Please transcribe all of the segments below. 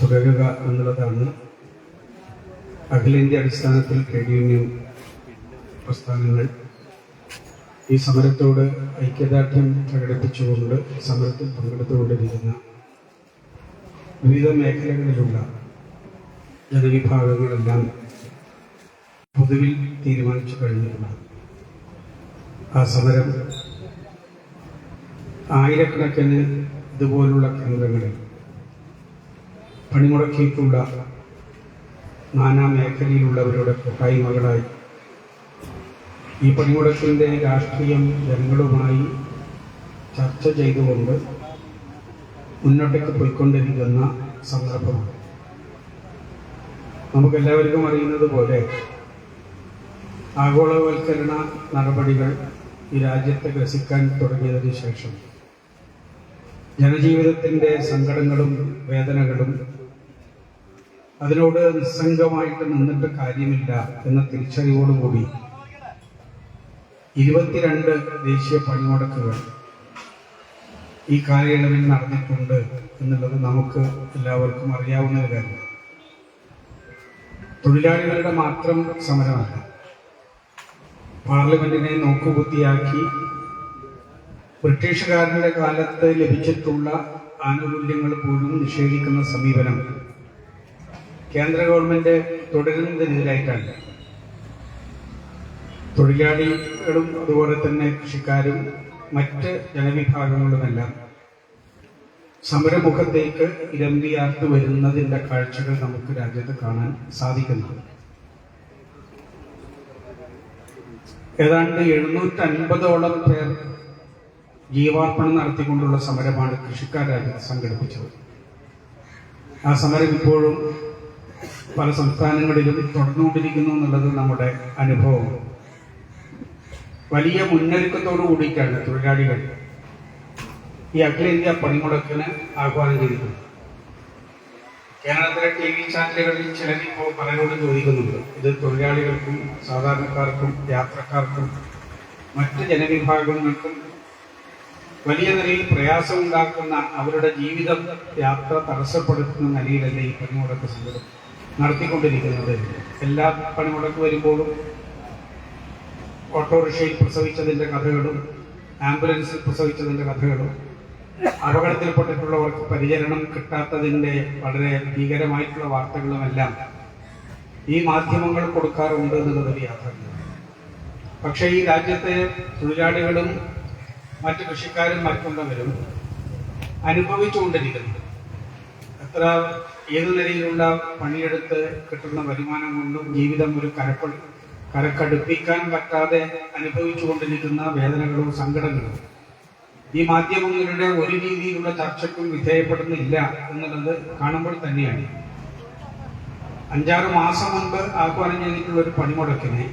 തുടരുക എന്നുള്ളതാണ് അഖിലേന്ത്യ അടിസ്ഥാനത്തിൽ ട്രേഡ് യൂണിയൻ പ്രസ്ഥാനങ്ങൾ. ഈ സമരത്തോട് ഐക്യദാർഢ്യം പ്രകടിപ്പിച്ചുകൊണ്ട് സമരത്തിൽ പങ്കെടുത്തുകൊണ്ടിരിക്കുന്ന വിവിധ മേഖലകളിലുള്ള ജനവിഭാഗങ്ങളെല്ലാം പൊതുവിൽ തീരുമാനിച്ചു കഴിഞ്ഞിരുന്നു. ആ സമരം ആയിരക്കണക്കിന് ഇതുപോലുള്ള കേന്ദ്രങ്ങളിൽ പണിമുടക്കിയിട്ടുള്ള നാനാ മേഖലയിലുള്ളവരുടെ കൂട്ടായ്മകളായി ഈ പണിമുടക്കിന്റെ രാഷ്ട്രീയം ജനങ്ങളുമായി ചർച്ച ചെയ്തുകൊണ്ട് മുന്നോട്ടേക്ക് പോയിക്കൊണ്ടിരിക്കുന്ന സന്ദർഭമാണ് നമുക്കെല്ലാവർക്കും അറിയുന്നത് പോലെ ആഗോളവൽക്കരണ നടപടികൾ ഈ രാജ്യത്തെ ഗ്രസിക്കാൻ തുടങ്ങിയതിനു ശേഷം ജനജീവിതത്തിന്റെ സങ്കടങ്ങളും വേദനകളും അതിനോട് നിസ്സംഗമായിട്ട് നിന്നിട്ട് കാര്യമില്ല എന്ന തിരിച്ചറിവോടുകൂടി ഇരുപത്തിരണ്ട് ദേശീയ പണിമുടക്കുകൾ ഈ കാലയളവിൽ നടന്നിട്ടുണ്ട് എന്നുള്ളത് നമുക്ക് എല്ലാവർക്കും അറിയാവുന്ന ഒരു കാര്യം. തൊഴിലാളികളുടെ മാത്രം സമരമല്ല. പാർലമെന്റിനെ നോക്കുകുത്തിയാക്കി ബ്രിട്ടീഷുകാരന്റെ കാലത്ത് ലഭിച്ചിട്ടുള്ള ആനുകൂല്യങ്ങൾ പോലും നിഷേധിക്കുന്ന സമീപനം കേന്ദ്ര ഗവൺമെന്റ് തുടരുന്നതിനെതിരായിട്ടല്ല. തൊഴിലാളികളും അതുപോലെ തന്നെ കൃഷിക്കാരും മറ്റ് ജനവിഭാഗങ്ങളുമെല്ലാം സമരമുഖത്തേക്ക് ഇരമ്പിയാർത്ത് വരുന്നതിന്റെ കാഴ്ചകൾ നമുക്ക് രാജ്യത്ത് കാണാൻ സാധിക്കുന്നുണ്ട്. ഏതാണ്ട് എഴുന്നൂറ്റി അൻപതോളം പേർ ജീവാർപ്പണം നടത്തിക്കൊണ്ടുള്ള സമരമാണ് കൃഷിക്കാർ രാജ്യത്ത് സംഘടിപ്പിച്ചത്. ആ സമരം ഇപ്പോഴും പല സംസ്ഥാനങ്ങളിലും തുടർന്നുകൊണ്ടിരിക്കുന്നു എന്നുള്ളത് നമ്മുടെ അനുഭവം. വലിയ മുന്നൊരുക്കത്തോടു കൂടിയിട്ടാണ് തൊഴിലാളികൾ ഈ അഖിലേന്ത്യാ പണിമുടക്കിന് ആഹ്വാനം ചെയ്തിട്ടുണ്ട് കേരളത്തിലെ ടി വി ചാനലുകളിൽ ചിലരിപ്പോൾ പലരോടും ചോദിക്കുന്നുണ്ട് ഇത് തൊഴിലാളികൾക്കും സാധാരണക്കാർക്കും യാത്രക്കാർക്കും മറ്റ് ജനവിഭാഗങ്ങൾക്കും വലിയ നിലയിൽ പ്രയാസമുണ്ടാക്കുന്ന അവരുടെ ജീവിതം യാത്ര തടസ്സപ്പെടുത്തുന്ന നിലയിലല്ലേ ഈ പണിമുടക്ക് സംഘടന നടത്തിക്കൊണ്ടിരിക്കുന്നത്. എല്ലാ പണിമുടക്ക് വരുമ്പോഴും ഓട്ടോറിക്ഷയിൽ പ്രസവിച്ചതിന്റെ കഥകളും ആംബുലൻസിൽ പ്രസവിച്ചതിന്റെ കഥകളും അപകടത്തിൽപ്പെട്ടിട്ടുള്ളവർക്ക് പരിചരണം കിട്ടാത്തതിന്റെ വളരെ ഭീകരമായിട്ടുള്ള വാർത്തകളുമെല്ലാം ഈ മാധ്യമങ്ങൾ കൊടുക്കാറുണ്ട് എന്നുള്ളതൊരു യാഥാർത്ഥ്യം പക്ഷേ ഈ രാജ്യത്തെ തൊഴിലാളികളും മറ്റ് കൃഷിക്കാരും മറ്റുള്ളവരും അനുഭവിച്ചുകൊണ്ടിരിക്കുന്നു. എത്ര ഏതു നിലയിലുള്ള പണിയെടുത്ത് കിട്ടുന്ന വരുമാനം കൊണ്ടും ജീവിതം ഒരു കരപ്പ കരക്കടുപ്പിക്കാൻ പറ്റാതെ അനുഭവിച്ചുകൊണ്ടിരിക്കുന്ന വേദനകളും സങ്കടങ്ങളും. ഈ മാധ്യമങ്ങളുടെ ഒരു രീതിയിലുള്ള ചർച്ചയ്ക്കും വിധേയപ്പെടുന്നില്ല എന്നുള്ളത് കാണുമ്പോൾ തന്നെയാണ്. അഞ്ചാറ് മാസം മുൻപ് ആഹ്വാനം ചെയ്തിട്ടുള്ള ഒരു പണിമുടക്കിനെ.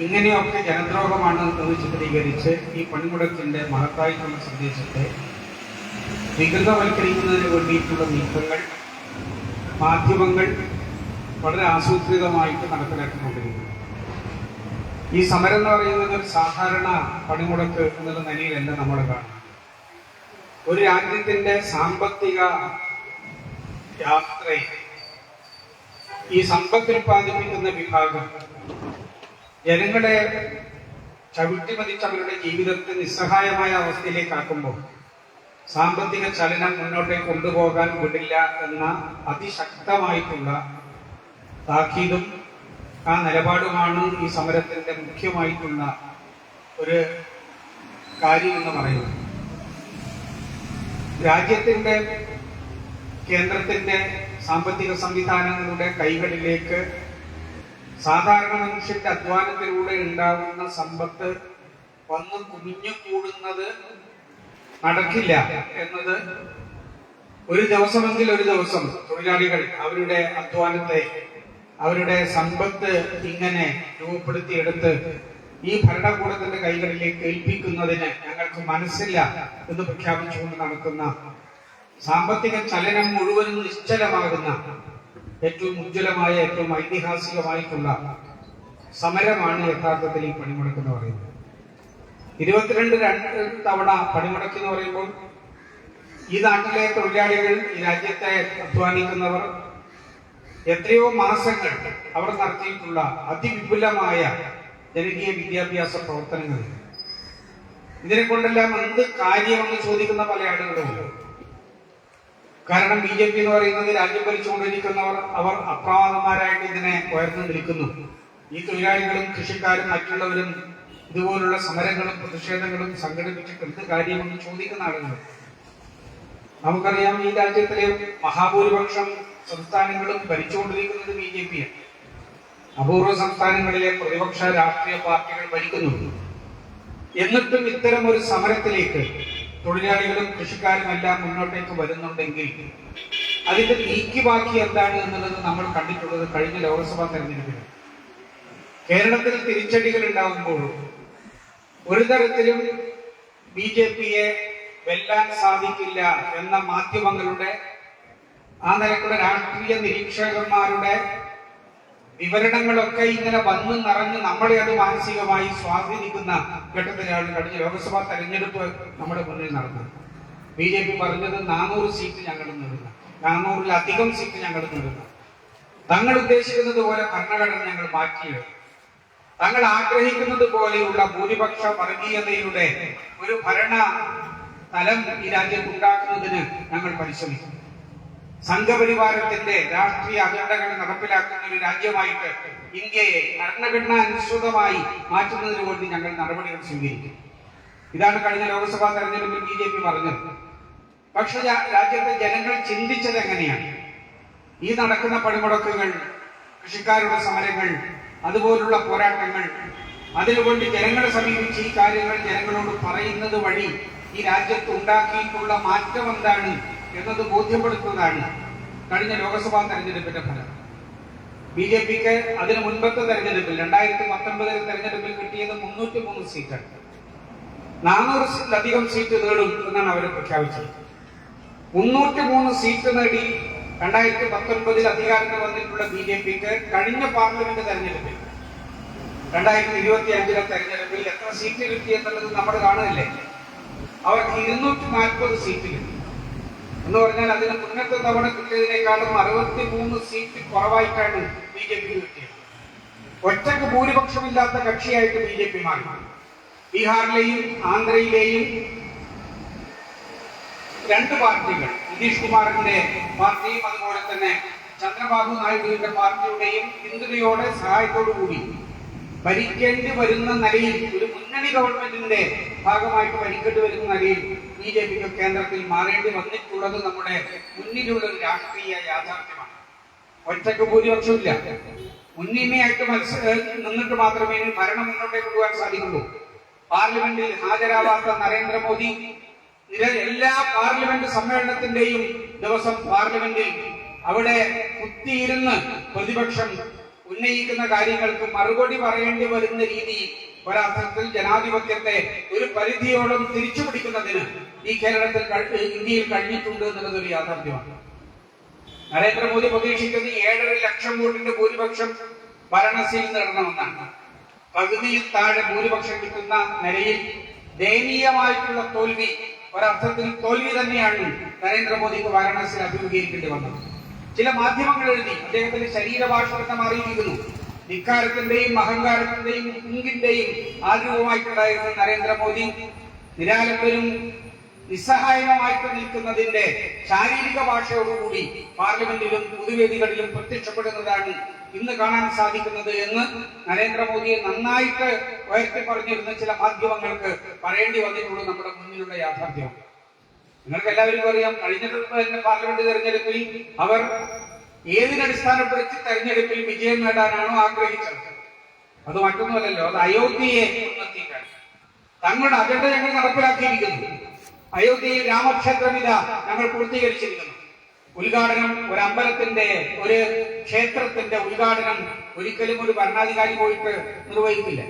ഇങ്ങനെയൊക്കെ ജനദ്രോഹമാണ് എന്ന് ചിത്രീകരിച്ച് ഈ പണിമുടക്കിന്റെ മഹത്തായിട്ടുള്ള സന്ദേശത്തെ വികൃതവൽക്കരിക്കുന്നതിന് വേണ്ടിയിട്ടുള്ള നീക്കങ്ങൾ മാധ്യമങ്ങൾ വളരെ ആസൂത്രിതമായിട്ട് നടപ്പിലാക്കിക്കൊണ്ടിരിക്കുന്നു. ഈ സമരം എന്ന് പറയുന്നത് ഒരു സാധാരണ പണിമുടക്ക് എന്നുള്ള നിലയിലല്ല നമ്മൾ കാണുന്നത് ഒരു രാജ്യത്തിന്റെ സാമ്പത്തിക യാത്ര ഈ സമ്പത്തുൽപാദിപ്പിക്കുന്ന വിഭാഗം ജനങ്ങളെ ചവിട്ടിമതിച്ച് അവരുടെ ജീവിതത്തെ നിസ്സഹായമായ അവസ്ഥയിലേക്കാക്കുമ്പോൾ സാമ്പത്തിക ചലനം മുന്നോട്ടേക്ക് കൊണ്ടുപോകാൻ വിടില്ല എന്ന അതിശക്തമായിട്ടുള്ള താക്കീതും ആ നിലപാടുമാണ് ഈ സമരത്തിന്റെ മുഖ്യമായിട്ടുള്ള ഒരു കാര്യം എന്ന് പറയുന്നത്. രാജ്യത്തിന്റെ കേന്ദ്രത്തിന്റെ സാമ്പത്തിക സംവിധാനങ്ങളുടെ കൈകളിലേക്ക് സാധാരണ മനുഷ്യന്റെ അധ്വാനത്തിലൂടെ ഉണ്ടാകുന്ന സമ്പത്ത് വന്ന് കുഞ്ഞു കൂടുന്നത് നടക്കില്ല എന്നത് ഒരു ദിവസമെങ്കിൽ ഒരു ദിവസം തൊഴിലാളികൾ അവരുടെ അധ്വാനത്തെ അവരുടെ സമ്പത്ത് ഇങ്ങനെ രൂപപ്പെടുത്തിയെടുത്ത് ഈ ഭരണകൂടത്തിന്റെ കൈകളിലേക്ക് ഏൽപ്പിക്കുന്നതിന് ഞങ്ങൾക്ക് മനസ്സില്ല എന്ന് പ്രഖ്യാപിച്ചുകൊണ്ട് നടക്കുന്ന സാമ്പത്തിക ചലനം മുഴുവനും നിശ്ചലമാകുന്ന ഏറ്റവും ഉജ്ജ്വലമായ ഏറ്റവും ഐതിഹാസികമായിട്ടുള്ള സമരമാണ് യഥാർത്ഥത്തിൽ ഈ പണിമുടക്കെന്ന് പറയുന്നത്. ഇരുപത്തിരണ്ട് രണ്ട് തവണ പണിമുടക്ക് എന്ന് പറയുമ്പോൾ ഈ നാട്ടിലെ തൊഴിലാളികൾ ഈ രാജ്യത്തെ അധ്വാനിക്കുന്നവർ എത്രയോ മാസങ്ങൾ അവർ നടത്തിയിട്ടുള്ള അതിവിപുലമായ ജനകീയ വിദ്യാഭ്യാസ പ്രവർത്തനങ്ങൾ. ഇതിനെ കൊണ്ടെല്ലാം എന്ത് കാര്യമെന്ന് ചോദിക്കുന്ന പല ആളുകളുമുണ്ട് കാരണം ബി ജെ പി എന്ന് പറയുന്നത് രാജ്യം ഭരിച്ചുകൊണ്ടിരിക്കുന്നവർ അവർ അപ്രമാദന്മാരായിട്ട് ഇതിനെ ഉയർന്നു നിൽക്കുന്നു. ഈ തൊഴിലാളികളും കൃഷിക്കാരും മറ്റുള്ളവരും ഇതുപോലുള്ള സമരങ്ങളും പ്രതിഷേധങ്ങളും സംഘടിപ്പിച്ചിട്ട് എന്ത് കാര്യമെന്ന് ചോദിക്കുന്ന ആളുകൾ. നമുക്കറിയാം ഈ രാജ്യത്തിലെ മഹാഭൂരിപക്ഷം സംസ്ഥാനങ്ങളും ഭരിച്ചുകൊണ്ടിരിക്കുന്നത് ബി ജെ പിയാണ് അപൂർവ സംസ്ഥാനങ്ങളിലെ പ്രതിപക്ഷ രാഷ്ട്രീയ പാർട്ടികൾ ഭരിക്കുന്നുണ്ട്. എന്നിട്ടും ഇത്തരം ഒരു സമരത്തിലേക്ക് തൊഴിലാളികളും കൃഷിക്കാരും എല്ലാം മുന്നോട്ടേക്ക് വരുന്നുണ്ടെങ്കിൽ അതിന്റെ നീക്കി ബാക്കി എന്താണ് എന്നുള്ളത് നമ്മൾ കണ്ടിട്ടുള്ളത് കഴിഞ്ഞ ലോക്സഭാ തെരഞ്ഞെടുപ്പിൽ. കേരളത്തിൽ തിരിച്ചടികൾ ഉണ്ടാകുമ്പോഴും ഒരു തരത്തിലും ബി ജെ പിയെ വെല്ലാൻ സാധിക്കില്ല എന്ന മാധ്യമങ്ങളുടെ ആ നിലക്കുള്ള രാഷ്ട്രീയ നിരീക്ഷകന്മാരുടെ വിവരണങ്ങളൊക്കെ ഇങ്ങനെ വന്നു നിറഞ്ഞ് നമ്മളെ അത് മാനസികമായി സ്വാധീനിക്കുന്ന ഘട്ടത്തിലാണ് കഴിഞ്ഞ ലോക്സഭാ തെരഞ്ഞെടുപ്പ് നമ്മുടെ മുന്നിൽ നടന്നത്. ബി ജെ പി പറഞ്ഞത് നാനൂറ് സീറ്റ് ഞങ്ങൾ നേടുന്ന. നാനൂറിലധികം സീറ്റ് ഞങ്ങൾ നേടുന്ന. തങ്ങൾ ഉദ്ദേശിക്കുന്നത് പോലെ ഭരണഘടന ഞങ്ങൾ മാറ്റിയത് തങ്ങൾ ആഗ്രഹിക്കുന്നത് പോലെയുള്ള ഭൂരിപക്ഷ വർഗീയതയുടെ ഒരു ഭരണ തലം ഈ രാജ്യത്ത് ഉണ്ടാക്കുന്നതിന് ഞങ്ങൾ പരിശ്രമിക്കും. സംഘപരിവാരത്തിന്റെ രാഷ്ട്രീയ അജണ്ടകൾ നടപ്പിലാക്കുന്ന ഒരു രാജ്യമായിട്ട് ഇന്ത്യയെ ഭരണഘടന അനുസൃതമായി മാറ്റുന്നതിന് വേണ്ടി ഞങ്ങൾ നടപടികൾ സ്വീകരിക്കും. ഇതാണ് കഴിഞ്ഞ ലോക്സഭാ തെരഞ്ഞെടുപ്പിൽ ബി ജെ പി പറഞ്ഞത്. പക്ഷെ രാജ്യത്തെ ജനങ്ങൾ ചിന്തിച്ചത് എങ്ങനെയാണ്? ഈ നടക്കുന്ന പണിമുടക്കുകൾ കൃഷിക്കാരുടെ സമരങ്ങൾ അതുപോലുള്ള പോരാട്ടങ്ങൾ. അതിനുവേണ്ടി ജനങ്ങളെ സമീപിച്ച് ഈ കാര്യങ്ങൾ ജനങ്ങളോട് പറയുന്നത് വഴി ഈ രാജ്യത്ത് ഉണ്ടാക്കിയിട്ടുള്ള മാറ്റം എന്താണ് എന്നത് ബോധ്യപ്പെടുത്തുന്നതാണ് കഴിഞ്ഞ ലോക്സഭാ തെരഞ്ഞെടുപ്പിന്റെ ഫലം. ബി ജെ പിക്ക് അതിന് മുൻപത്തെ തെരഞ്ഞെടുപ്പിൽ രണ്ടായിരത്തി പത്തൊൻപതിലെ തെരഞ്ഞെടുപ്പിൽ കിട്ടിയത് മുന്നൂറ്റി മൂന്ന് സീറ്റാണ് നാനൂറിലധികം സീറ്റ് നേടും എന്നാണ് അവർ പ്രഖ്യാപിച്ചത്. മുന്നൂറ്റി മൂന്ന് സീറ്റ് നേടി രണ്ടായിരത്തി പത്തൊൻപതിൽ അധികാരത്തിൽ വന്നിട്ടുള്ള ബി ജെ പിക്ക് കഴിഞ്ഞ പാർലമെന്റ് തെരഞ്ഞെടുപ്പിൽ രണ്ടായിരത്തി ഇരുപത്തി അഞ്ചിലെ തെരഞ്ഞെടുപ്പിൽ എത്ര സീറ്റ് കിട്ടി എന്നുള്ളത് നമ്മൾ കാണുന്നില്ലേ അവർക്ക് ഇരുന്നൂറ്റി നാൽപ്പത് സീറ്റ് കിട്ടി. എന്ന് പറഞ്ഞാൽ അതിന് മുന്നത്തെ തവണ കിട്ടിയതിനേക്കാളും അറുപത്തി മൂന്ന് സീറ്റ് കുറവായിട്ടാണ് ബി ജെ പി കിട്ടിയത്. ഒറ്റയ്ക്ക് ഭൂരിപക്ഷമില്ലാത്ത കക്ഷിയായിട്ട് ബി ജെ പി മാറി. ബീഹാറിലെയും ആന്ധ്രയിലെയും രണ്ട് പാർട്ടികൾ നിതീഷ് കുമാറിന്റെ പാർട്ടിയും അതുപോലെ തന്നെ ചന്ദ്രബാബു നായിഡുവിന്റെ പാർട്ടിയുടെയും പിന്തുണയോടെ സഹായത്തോടു കൂടി ഭരിക്കേണ്ടി വരുന്ന നിലയിൽ ഒരു മുന്നണി ഗവൺമെന്റിന്റെ ഭാഗമായിട്ട് ഭരിക്കേണ്ടി വരുന്ന നിലയിൽ ബി ജെ പിക്ക് കേന്ദ്രത്തിൽ മാറേണ്ടി വന്നിട്ടുള്ളത് നമ്മുടെ മുന്നിലുള്ള ഒരു രാഷ്ട്രീയ യാഥാർത്ഥ്യമാണ്. ഒറ്റയ്ക്ക് ഭൂരിപക്ഷമില്ല മുന്നിമയായിട്ട് മത്സര നിന്നിട്ട് മാത്രമേ ഭരണം മുന്നോട്ടേക്ക് കൊണ്ടുപോകാൻ സാധിക്കുള്ളൂ. പാർലമെന്റിൽ ഹാജരാവാത്ത നരേന്ദ്രമോദി നിര- എല്ലാ പാർലമെന്റ് സമ്മേളനത്തിന്റെയും ദിവസം പാർലമെന്റിൽ അവിടെ കുത്തിയിരുന്ന് പ്രതിപക്ഷം ഉന്നയിക്കുന്ന കാര്യങ്ങൾക്ക് മറുപടി പറയേണ്ടി വരുന്ന രീതി ഒരർത്ഥത്തിൽ ജനാധിപത്യത്തെ ഒരു പരിധിയോളം തിരിച്ചു പിടിക്കുന്നതിന് ഈ കേരളത്തിൽ ഇന്ത്യയിൽ കഴിഞ്ഞിട്ടുണ്ട് എന്നുള്ളത് ഒരു യാഥാർത്ഥ്യമാണ്. നരേന്ദ്രമോദി പ്രതീക്ഷിക്കുന്നത് ഏഴര ലക്ഷം വോട്ടിന്റെ ഭൂരിപക്ഷം വാരണസിയിൽ നേടണമെന്നാണ്. പകുതിയിൽ താഴെ ഭൂരിപക്ഷം കിട്ടുന്ന നിലയിൽ ദയനീയമായിട്ടുള്ള തോൽവി ഒരർത്ഥത്തിൽ തോൽവി തന്നെയാണ് നരേന്ദ്രമോദിക്ക് വാരണാസിയിൽ അഭിമുഖീകരിക്കേണ്ടി വന്നത്. ചില മാധ്യമങ്ങൾ എഴുതി അദ്ദേഹത്തിന്റെ ശരീരഭാഷ തന്നെ മാറിയിരിക്കുന്നു ധിക്കാരത്തിന്റെയും അഹങ്കാരത്തിന്റെയും ഇങ്കിന്റെയും ആഗ്രഹവുമായിട്ടുണ്ടായിരുന്ന നരേന്ദ്രമോദി നിരാലംബരും നിസ്സഹായമായിട്ട് നിൽക്കുന്നതിന്റെ ശാരീരിക ഭാഷയോടുകൂടി പാർലമെന്റിലും പൊതുവേദികളിലും പ്രത്യക്ഷപ്പെടുന്നതാണ് ഇന്ന് കാണാൻ സാധിക്കുന്നത് എന്ന് നരേന്ദ്രമോദിയെ നന്നായിട്ട് ഉയർത്തി പറഞ്ഞിരുന്ന ചില മാധ്യമങ്ങൾക്ക് പറയേണ്ടി വന്നിട്ടുള്ളത് നമ്മുടെ മുന്നിലുള്ള യാഥാർത്ഥ്യമാണ് നിങ്ങൾക്ക് എല്ലാവർക്കും അറിയാം കഴിഞ്ഞ പാർലമെന്റ് തെരഞ്ഞെടുപ്പിൽ അവർ ഏതിനടിസ്ഥാനപ്പെടുത്തി തെരഞ്ഞെടുപ്പിൽ വിജയം നേടാനാണോ ആഗ്രഹിച്ചത്? അത് മറ്റൊന്നുമല്ലല്ലോ അത് അയോധ്യയെ തങ്ങളുടെ അജണ്ട ഞങ്ങൾ നടപ്പിലാക്കിയിരിക്കുന്നു. അയോധ്യയിൽ രാമക്ഷേത്രമില്ല ഞങ്ങൾ പൂർത്തീകരിച്ചിരിക്കുന്നു. ഉദ്ഘാടനം ഒരു അമ്പലത്തിന്റെ ഒരു ക്ഷേത്രത്തിന്റെ ഉദ്ഘാടനം ഒരിക്കലും ഒരു ഭരണാധികാരി പോയിട്ട് നിർവഹിക്കില്ല.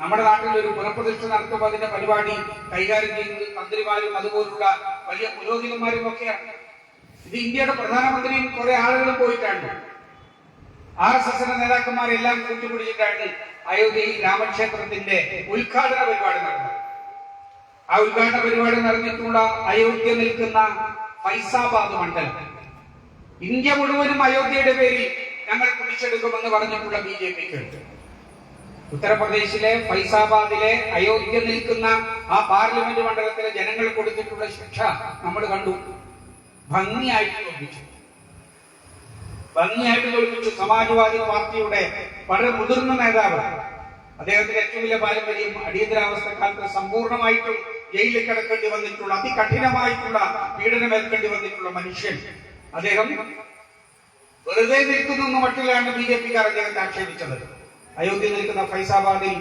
നമ്മുടെ നാട്ടിൽ ഒരു പുനഃപ്രതിഷ്ഠ നടത്തുമ്പോൾ അതിന്റെ പരിപാടി കൈകാര്യം ചെയ്യുന്നത് തന്ത്രിമാരും അതുപോലുള്ള വലിയ പുരോഹിതന്മാരും ഒക്കെയാണ് ഇത് ഇന്ത്യയുടെ പ്രധാനമന്ത്രിയും കുറെ ആളുകളും പോയിട്ടാണ്. ആർ എസ് എസിന്റെ നേതാക്കന്മാരെല്ലാം കൂട്ടുപിടിച്ചിട്ടാണ് അയോധ്യയിൽ രാമക്ഷേത്രത്തിന്റെ ഉദ്ഘാടന പരിപാടി നടന്നത്. ആ ഉദ്ഘാടന പരിപാടി നടന്നിട്ടുള്ള അയോധ്യ നിൽക്കുന്ന ഫൈസാബാദ് മണ്ഡലം. ഇന്ത്യ മുഴുവനും അയോധ്യയുടെ പേരിൽ ഞങ്ങൾ പിടിച്ചെടുക്കുമെന്ന് പറഞ്ഞിട്ടുള്ള ബി ജെ പിക്ക്. ഉത്തർപ്രദേശിലെ ഫൈസാബാദിലെ അയോധ്യ നിൽക്കുന്ന ആ പാർലമെന്റ് മണ്ഡലത്തിലെ ജനങ്ങൾ കൊടുത്തിട്ടുള്ള ശിക്ഷ നമ്മൾ കണ്ടു. ഭംഗിയായിട്ട് തോൽപ്പിച്ചു. ഭംഗിയായിട്ട് തോൽപ്പിച്ചു സമാജ്വാദി പാർട്ടിയുടെ വളരെ മുതിർന്ന നേതാവ്. അദ്ദേഹത്തിന്റെ ഏറ്റവും വലിയ പാരമ്പര്യം അടിയന്തരാവസ്ഥ കാലത്ത് സമ്പൂർണമായിട്ടും ജയിലിൽ കിടക്കേണ്ടി വന്നിട്ടുള്ള അതികഠിനമായിട്ടുള്ള പീഡനം ഏൽക്കേണ്ടി വന്നിട്ടുള്ള മനുഷ്യൻ അദ്ദേഹം. വെറുതെ നിൽക്കുന്നു മട്ടിലാണ് ബി ജെ പിക്കാർ അദ്ദേഹത്തെ ആക്ഷേപിച്ചത്. അയോധ്യ നിൽക്കുന്ന ഫൈസാബാദിൽ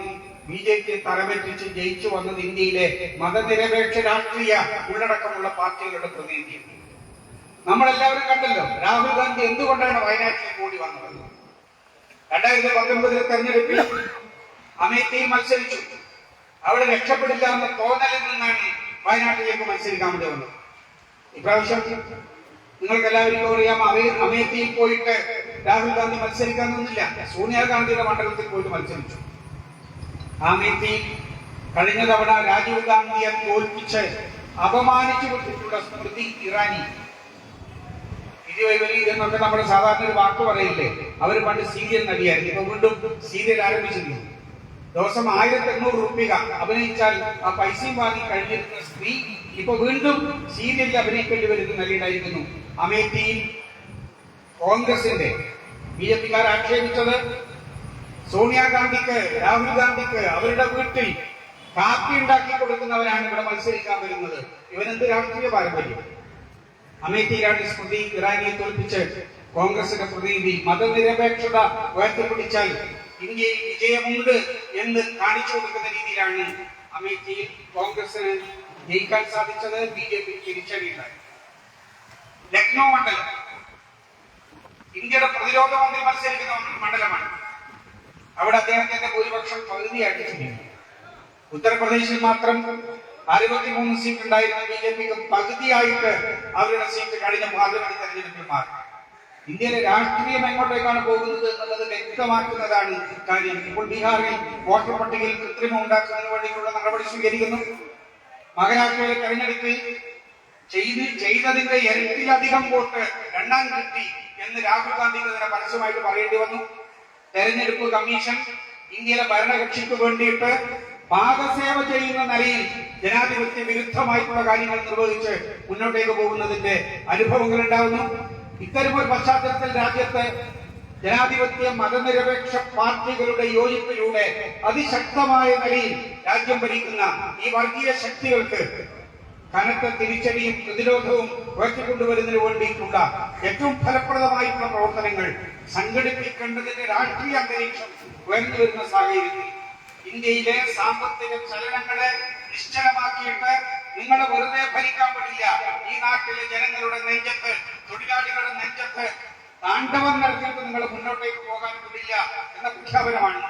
ബി ജെ പി തറപറ്റിച്ച് ജയിച്ചു വന്നത് ഇന്ത്യയിലെ മതനിരപേക്ഷ രാഷ്ട്രീയ ഉള്ളടക്കമുള്ള പാർട്ടികളുടെ പ്രതിനിധിയാണ്. നമ്മളെല്ലാവരും കണ്ടല്ലോ രാഹുൽ ഗാന്ധി എന്തുകൊണ്ടാണ് വയനാട്ടിൽ കൂടി വന്നത്? രണ്ടായിരത്തി പത്തൊൻപതിലെ തെരഞ്ഞെടുപ്പിൽ അമേത്തിയിൽ മത്സരിച്ചു. അവിടെ രക്ഷപ്പെടില്ല എന്ന തോന്നലിൽ നിന്നാണ് വയനാട്ടിലേക്ക് മത്സരിക്കാൻ വേണ്ടി വന്നത്. ഇപ്രാവശ്യം നിങ്ങൾക്ക് എല്ലാവർക്കും അറിയാം അമേ- അമേത്തിയിൽ പോയിട്ട് രാഹുൽ ഗാന്ധി മത്സരിക്കാൻ നിന്നില്ല. സോണിയാഗാന്ധിയുടെ മണ്ഡലത്തിൽ പോയിട്ട് മത്സരിച്ചു. അമേത്തിയിൽ കഴിഞ്ഞ തവണ രാജീവ് ഗാന്ധിയെ തോൽപ്പിച്ച് അപമാനിച്ചു വിട്ടിട്ടുള്ള സ്മൃതി ഇറാനി. ഇരുവൈവലി എന്നൊക്കെ നമ്മൾ സാധാരണ ഒരു വാക്ക് പറയില്ലേ? അവർ പണ്ട് സീരിയൽ നടിയായിരുന്നു. ഇപ്പൊ വീണ്ടും സീരിയൽ ആരംഭിച്ചിരുന്നു ദിവസം ആയിരത്തി എണ്ണൂറ് റുപ്യ അഭിനയിച്ചാൽ ആ പൈസയും വാങ്ങി കഴിഞ്ഞിരുന്ന സ്ത്രീ ഇപ്പൊ വീണ്ടും സീരിയലിൽ അഭിനയിക്കേണ്ടി വരുന്ന നിലയിലായിരുന്നു അമേഠിയിൽ കോൺഗ്രസിന്റെ ബി ജെ പിക്കാർ ആക്ഷേപിച്ചത് സോണിയാഗാന്ധിക്ക് രാഹുൽ ഗാന്ധിക്ക് അവരുടെ വീട്ടിൽ കാപ്പി ഉണ്ടാക്കി കൊടുക്കുന്നവരാണ് ഇവിടെ മത്സരിക്കാൻ വരുന്നത്. ഇവനെന്ത് രാഷ്ട്രീയ പാരമ്പര്യം? അമേഠിയിലാണ് സ്മൃതി ഇറാനിയെ തോൽപ്പിച്ച് കോൺഗ്രസിന്റെ പ്രതിനിധി മതനിരപേക്ഷത ഉയർത്തിപ്പിടിച്ചാൽ ഇന്ത്യയിൽ വിജയമുണ്ട് എന്ന് കാണിച്ചു കൊടുക്കുന്ന രീതിയിലാണ് അമേഠിയിൽ കോൺഗ്രസിന് ജയിക്കാൻ സാധിച്ചത് ബി ജെ പി തിരിച്ചടിയുണ്ടായി ലക്നൗ മണ്ഡലം. ഇന്ത്യയുടെ പ്രതിരോധ മന്ത്രി മത്സരിക്കുന്ന മണ്ഡലമാണ്. അവിടെ അദ്ദേഹത്തിന്റെ ഭൂരിപക്ഷം പകുതി അടിച്ചിരിക്കുന്നു ഉത്തർപ്രദേശിൽ മാത്രം അറുപത്തിമൂന്ന് സീറ്റ് ഉണ്ടായിരുന്ന ബി ജെ പിക്ക് പകുതിയായിട്ട് അവരുടെ സീറ്റ് കഴിഞ്ഞ പാർലമെന്റ് തെരഞ്ഞെടുപ്പിൽ മാറി. ഇന്ത്യയിലെ രാഷ്ട്രീയം എങ്ങോട്ടേക്കാണ് പോകുന്നത് എന്നുള്ളത് വ്യക്തമാക്കുന്നതാണ് കാര്യം ഇപ്പോൾ ബീഹാറിൽ വോട്ടർ പട്ടികയിൽ കൃത്രിമം ഉണ്ടാക്കുന്നതിന് വേണ്ടിയിട്ടുള്ള നടപടി സ്വീകരിക്കുന്നു. മഹാരാഷ്ട്രയിലെ തെരഞ്ഞെടുപ്പിൽ ചെയ്ത് ചെയ്തതിന്റെ ഇരട്ടിലധികം വോട്ട് രണ്ടാം കിട്ടി എന്ന് രാഹുൽ ഗാന്ധിക്ക് തന്നെ പരസ്യമായിട്ട് പറയേണ്ടി വന്നു. തെരഞ്ഞെടുപ്പ് കമ്മീഷൻ ഇന്ത്യയിലെ ഭരണകക്ഷിക്ക് വേണ്ടിയിട്ട് പാദസേവ ചെയ്യുന്ന നിലയിൽ ജനാധിപത്യ വിരുദ്ധമായിട്ടുള്ള കാര്യങ്ങൾ നിർവഹിച്ച് മുന്നോട്ടേക്ക് പോകുന്നതിന്റെ അനുഭവങ്ങൾ ഉണ്ടാകുന്നു ഇത്തരമൊരു പശ്ചാത്തലത്തിൽ രാജ്യത്ത് ജനാധിപത്യ മതനിരപേക്ഷ പാർട്ടികളുടെ യോജിപ്പിലൂടെ അതിശക്തമായ നിലയിൽ രാജ്യം ഭരിക്കുന്ന ഈ വർഗീയ ശക്തികൾക്ക് കനത്ത തിരിച്ചടിയും പ്രതിരോധവും ഉയർത്തിക്കൊണ്ടുവരുന്നതിന് വേണ്ടിയിട്ടുള്ള ഏറ്റവും ഫലപ്രദമായിട്ടുള്ള പ്രവർത്തനങ്ങൾ സംഘടിപ്പിക്കേണ്ടതിന്റെ രാഷ്ട്രീയ അന്തരീക്ഷം ഉയർന്നു വരുന്ന സാഹചര്യത്തിൽ ഇന്ത്യയിലെ സാമ്പത്തിക ചലനങ്ങളെ നിശ്ചലമാക്കിയിട്ട് നിങ്ങളെ വെറുതെ ഭരിക്കാൻ പറ്റില്ല ഈ നാട്ടിലെ ജനങ്ങളുടെ നെഞ്ചത്ത് തൊഴിലാളികളുടെ നെഞ്ചത്ത് താണ്ഡവം നടത്തിയിട്ട് നിങ്ങൾ മുന്നോട്ടേക്ക് പോകാൻ പറ്റില്ല എന്ന പ്രഖ്യാപനമാണ്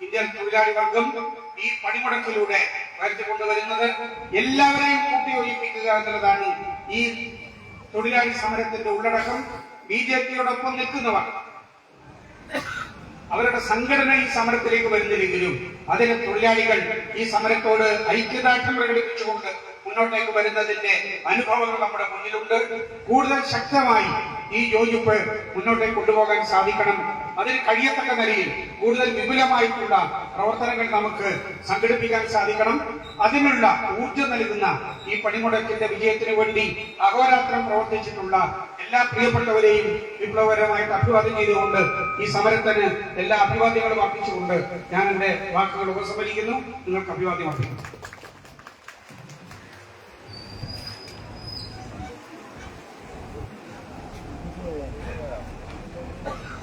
ഇന്ത്യൻ തൊഴിലാളി വർഗം ഈ പണിമുടക്കിലൂടെ ഉയർത്തിക്കൊണ്ടുവരുന്നത് എല്ലാവരെയും കൂട്ടി ഒഴിപ്പിക്കുക എന്നുള്ളതാണ് ഈ തൊഴിലാളി സമരത്തിന്റെ ഉള്ളടക്കം. ബി ജെ പിയോടൊപ്പം നിൽക്കുന്നവർ അവരുടെ സംഘടന ഈ സമരത്തിലേക്ക് വരുന്നില്ലെങ്കിലും അതിന് തൊഴിലാളികൾ ഈ സമരത്തോട് ഐക്യദാർഢ്യം പ്രകടിപ്പിച്ചുകൊണ്ട് മുന്നോട്ടേക്ക് വരുന്നതിന്റെ അനുഭവങ്ങൾ നമ്മുടെ മുന്നിലുണ്ട്. കൂടുതൽ ശക്തമായി ഈ യോജിപ്പ് മുന്നോട്ടേക്ക് കൊണ്ടുപോകാൻ സാധിക്കണം. അതിന് കഴിയത്തക്ക നിലയിൽ കൂടുതൽ വിപുലമായിട്ടുള്ള പ്രവർത്തനങ്ങൾ നമുക്ക് സംഘടിപ്പിക്കാൻ സാധിക്കണം. അതിനുള്ള ഊർജം നൽകുന്ന ഈ പണിമുടക്കിന്റെ വിജയത്തിന് വേണ്ടി അഹോരാത്രം പ്രവർത്തിച്ചിട്ടുള്ള എല്ലാ പ്രിയപ്പെട്ടവരെയും വിപ്ലവകരമായിട്ട് അഭിവാദ്യം ചെയ്തുകൊണ്ട് ഈ സമരത്തിന് എല്ലാ അഭിവാദ്യങ്ങളും അർപ്പിച്ചുകൊണ്ട് ഞാൻ എന്റെ വാക്കുകൾ ഉപസംഹരിക്കുന്നു. നിങ്ങൾക്ക് അഭിവാദ്യം അർപ്പിക്കുന്നു.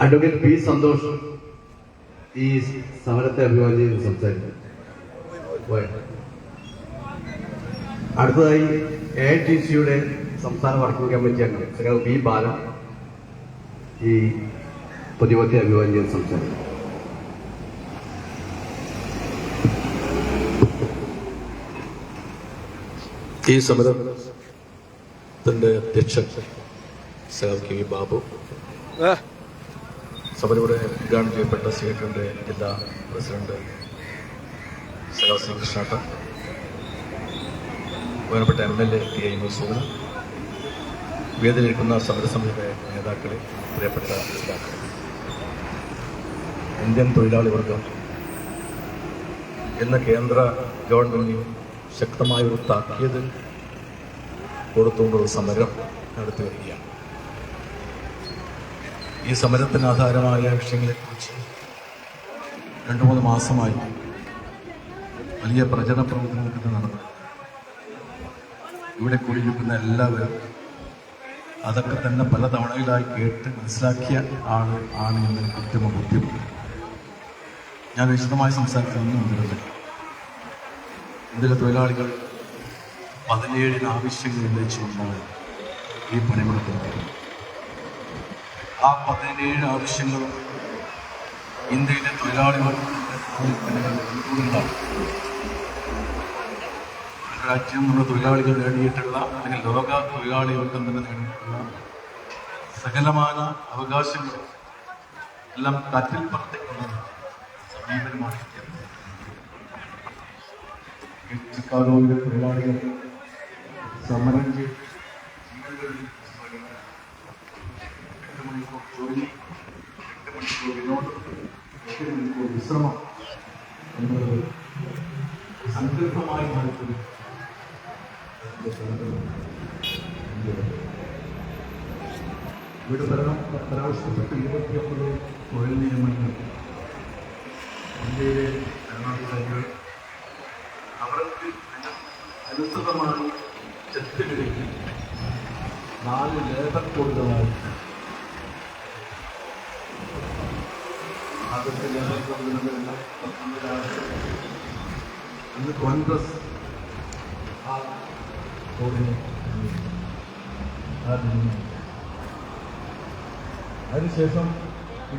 അഡ്വക്കേറ്റ് പി സന്തോഷ് ഈ സമരത്തെ അഭിവാദ്യം ചെയ്ത് സംസാരിക്കും. അടുത്തതായി എ ഐ ടി സിയുടെ സംസ്ഥാന വർക്കിംഗ് കമ്മിറ്റി അംഗം ശ്രീ ബി ബാലൻ ഈ പ്രതിപത്തെ അഭിവാദ്യം ചെയ്ത് സംസാരിക്കും. ഈ സമരത്തിന്റെ അധ്യക്ഷൻ കെ വി ബാബു. സമരയുടെ ഉദ്ഘാടനം ചെയ്യപ്പെട്ട സീറ്റിന്റെ ജില്ലാ പ്രസിഡന്റ് സഹർ ശ്രീകൃഷ്ണാട്ട ബഹുമാനപ്പെട്ട M L A T I Masood വേദിയിലിരിക്കുന്ന സമരസമിതിയുടെ നേതാക്കളെ പ്രിയപ്പെട്ട മനസ്സിലാക്കളെ ഇന്ത്യൻ തൊഴിലാളി വർഗം എന്ന കേന്ദ്ര ഗവൺമെന്റിന് ശക്തമായ ഒരു താക്കീത് കൊടുത്തുകൊണ്ടുള്ള സമരം നടത്തി വരികയാണ്. ഈ സമരത്തിന് ആധാരമായ വിഷയങ്ങളെക്കുറിച്ച് രണ്ടു മൂന്ന് മാസമായി വലിയ പ്രചരണ പ്രവർത്തനങ്ങൾ നടന്നു. ഇവിടെ കൂടിയിരിക്കുന്ന എല്ലാവരും അതൊക്കെ തന്നെ പല തവണയിലായി കേട്ട് മനസ്സിലാക്കിയ ആൾ ആണ് എന്നൊരു കൃത്യമ ബുദ്ധിമുട്ട്. ഞാൻ വിശദമായി സംസാരിക്കുന്നു വരുന്നില്ല ഇതിലെ തൊഴിലാളികൾ പതിനേഴിന് ആവശ്യങ്ങൾ ഉന്നയിച്ചുകൊണ്ടാണ് ഈ പണിമുടക്കുന്നത് ആ പതിനേഴ് ആവശ്യങ്ങളും ഇന്ത്യയിലെ തൊഴിലാളികൾ രാജ്യം നമ്മുടെ തൊഴിലാളികൾ നേടിയിട്ടുള്ള അല്ലെങ്കിൽ ലോക തൊഴിലാളികൾക്ക് തന്നെ നേടിയിട്ടുള്ള സകലമായ അവകാശങ്ങൾ എല്ലാം കാറ്റിൽ പറത്തിക്കുന്ന സമീപനമാണ് ചിക്കാഗോയിലെ തൊഴിലാളികൾ സമരം ചെയ്ത് മണിക്കൂർ ജോലി എട്ട് മണിക്കൂർ വിനോദം എട്ട് മണിക്കൂർ വിശ്രമം എന്നത് സങ്കല്പമായി മാറിപ്പോയി ഇവിടെ ഭരണം പരാമർശപ്പെട്ട ഇരുപത്തിയൊമ്പത് തൊഴിൽ നിയമങ്ങൾ ഇന്ത്യയിലെ ഭരണാധികാരികൾ അവർക്ക് അനുസൃതമായി ചെത്തുകളിലേക്ക് നാല് ലേബർ കോഡുകളായി അന്ന് കോൺഗ്രസ് ആ ആ അതിനുശേഷം